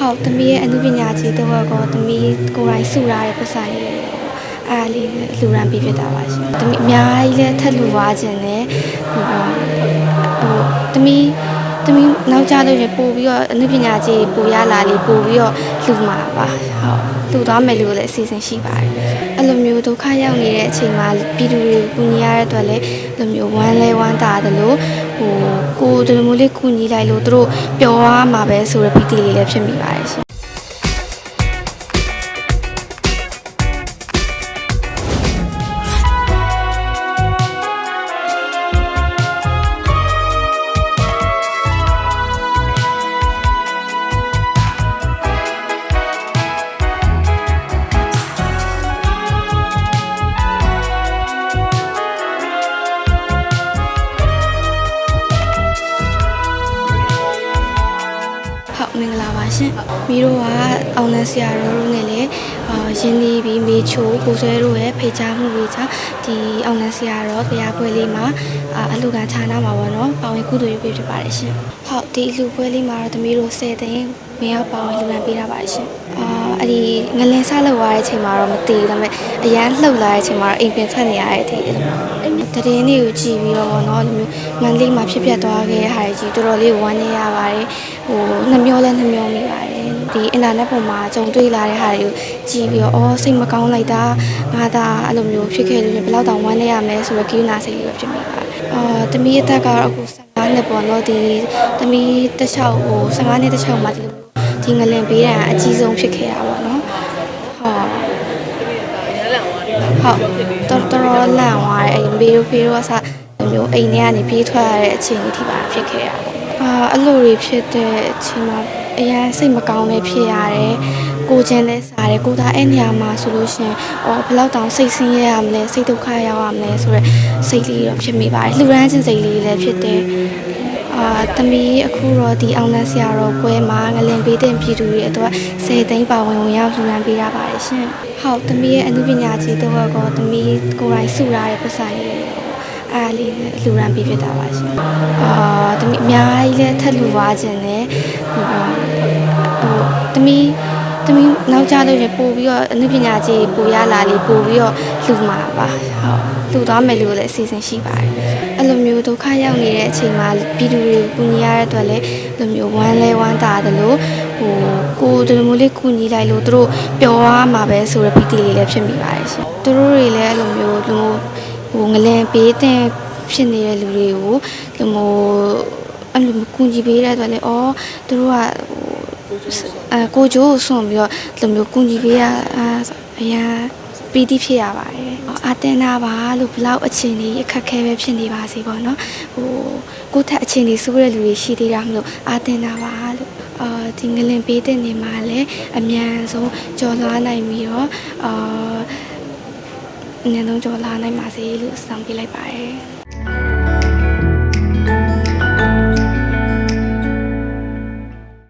ဟုတ်သမီးရဲ့အမှုပညာကြီးတော့ကောသမီးကိုယ်တိုင်စုရတဲ့ပတ်စံလေးတွေရောအားလေးနဲ့လူရန်ပြီးဖြစ်တာပါရှင်သမီးအများကြီးလည်းထက်လူသွားခြင်းနဲ့ဟိုဟိုသမီး သမီးနောက်ကြလို့ရပို့ပြီးတော့အမှုပညာကြီးပို့ရလာလေးပို့ပြီးတော့လူမှာပါဟုတ်လူသွားမယ်လို့လည်းအစီအစဉ်ရှိပါတယ်အဲ့လိုမျိုးဒုက္ခရောက်နေတဲ့အချိန်မှာပြည်သူတွေကိုကူညီရတဲ့အတွက်လည်းအဲ့လိုမျိုးဝမ်းလဲဝမ်းသာတယ်လို့ဟိုကိုယ်ဒီလိုမျိုးလေးကူညီလိုက်လို့သူတို့ပျော်သွားမှာပဲဆိုတဲ့ပီတိလေးလည်းဖြစ်မိပါတယ်ရှင် ရှင်မိတို့ကအောင်လန်းဆရာတော်တို့နဲ့လည်းအာရင်းနှီးပြီးမေချိုးကိုဆွဲတို့ရဲ့ဖိတ်ကြားမှုတွေကြောင့်ဒီအောင်လန်းဆရာတော်တရားပွဲလေးမှာအာအလူကဌာနမှာပေါ့နော်ပါဝင်ကုသိုလ်ရေးပေးဖြစ်ပါတယ်ရှင်ဟုတ်ဒီအလူပွဲလေးမှာတော့သမီးတို့10သိန်း မရောက်ပါဝင်လူလံပေးတာပါရှင်အာအဲ့ဒီငလင်ဆလောက်သွားတဲ့အချိန်မှာတော့မတည်ဘူးဒါပေမဲ့အရန်လှုပ်လာတဲ့အချိန်မှာတော့အိမ်ပြင်ထွက်နေရတဲ့အထိအဲ့လိုတရင်လေးကိုကြည့်ပြီးတော့ပေါ့နော်ဒီမျိုးမန္တလေးမှာဖြစ်ပျက်သွားခဲ့တဲ့ဟာတွေကြီးတော်တော်လေးဝမ်းနေရပါတယ်ဟိုနှမျောလဲနှမျောမိပါတယ်ဒီအင်တာနက်ပေါ်မှာကြုံတွေ့လာတဲ့ဟာတွေကိုကြည့်ပြီးတော့အော်စိတ်မကောင်းလိုက်တာငါသာအဲ့လိုမျိုးဖြစ်ခဲ့လို့ဘယ်တော့တောင်ဝမ်းနေရမလဲဆိုတော့ကိူနာစိတ်လေးပဲဖြစ်မိပါတယ်အာတမီးအသက်ကတော့အခု15နှစ်ပေါ့နော်ဒီတမီးတစ်လျှောက်ဟို15နှစ်တစ်လျှောက်မှာဒီလို ဒီငလင်ပေးတာအကြီးဆုံးဖြစ်ခဲ့တာပေါ့နော်ဟုတ်ဟုတ်တော်တော်လန့်သွားတယ်အဲ့မေတို့ဖေတို့ကစမျိုးအိမ်ထဲကနေပြေးထွက်ရတဲ့အချိန်လေးထိပါဖြစ်ခဲ့ရပေါ့အာအဲ့လိုတွေဖြစ်တဲ့အချိန်မှာအရင်စိတ်မကောင်းလည်းဖြစ်ရတယ်ကိုချင်းလည်းစားတယ်ကိုသာအဲ့နေရာမှာဆိုလို့ရှရင်အော်ဘယ်လောက်တောင်စိတ်ဆင်းရဲရမလဲစိတ်ဒုက္ခရောက်ရမလဲဆိုတော့စိတ်လေးတော့ဖြစ်မိပါတယ်လှူဒန်းခြင်းစိတ်လေးလည်းဖြစ်တယ် အာတမီးအခုတော့ဒီအောင်လန်းဆရာတော်ပွဲမှာငလင်ပေးတဲ့ပြည်သူတွေအတွက်10သိန်းပါဝင်ဝင်ရောက်လှူဒန်းပေးတာပါတယ်ရှင်ဟုတ်တမီးရဲ့အမှုပညာကြီးတော့ကောတမီးကိုယ်တိုင်စုရတဲ့ပတ်စံလေးတွေရောအားလေးနဲ့လူရန်ပြီးဖြစ်တာပါရှင်အာတမီးအများကြီးလည်းထက်လူသွားခြင်းနဲ့ဟိုဟိုတမီးတမီးနောက်ကြလို့ရပို့ပြီးတော့အမှုပညာကြီးပို့ရလာလေးပို့ပြီးတော့လူမှာပါဟုတ်လူသွားမယ်လို့လည်းအစီအစဉ်ရှိပါတယ်အဲ့ လိုမျိုးဒုက္ခရောက်နေတဲ့အချိန်မှာပြည်သူတွေကိုကူညီရတဲ့အတွက်လည်းအဲ့လိုမျိုးဝမ်းလဲဝမ်းသာတယ်လို့ဟိုကိုယ်ဒီလိုမျိုးလေးကူညီလိုက်လို့သူတို့ပျော်သွားမှာပဲဆိုတဲ့ပီတိလေးလည်းဖြစ်မိပါတယ်ရှင်သူတို့တွေလည်းအဲ့လိုမျိုးလူမျိုးဟိုငလင်ပေးတဲ့ဖြစ်နေတဲ့လူတွေကိုဒီမျိုးအဲ့လိုမျိုးကူညီပေးတဲ့အတွက်လည်းအော်သူတို့ကဟိုအဲကိုကျိုးကိုစွန့်ပြီးတော့ဒီလိုမျိုးကူညီပေးရအာအရာ ပီတိဖြစ်ရပါတယ်အာတင်နာပါလို့ဘလောက်အချိန်ကြီးအခက်ခဲပဲဖြစ်နေပါစေပေါ့နော်ဟိုကိုယ့်ထက်အချိန်ကြီးစိုးတဲ့လူတွေရှိသေးတာမလို့အာတင်နာပါလို့အာဒီငလင်ပေးတဲ့နေမှာလည်းအမြန်ဆုံးကြော်လွှားနိုင်ပြီးတော့အာအမြန်ဆုံးကြော်လွှားနိုင်ပါစေလို့စောင့်ပေးလိုက်ပါတယ်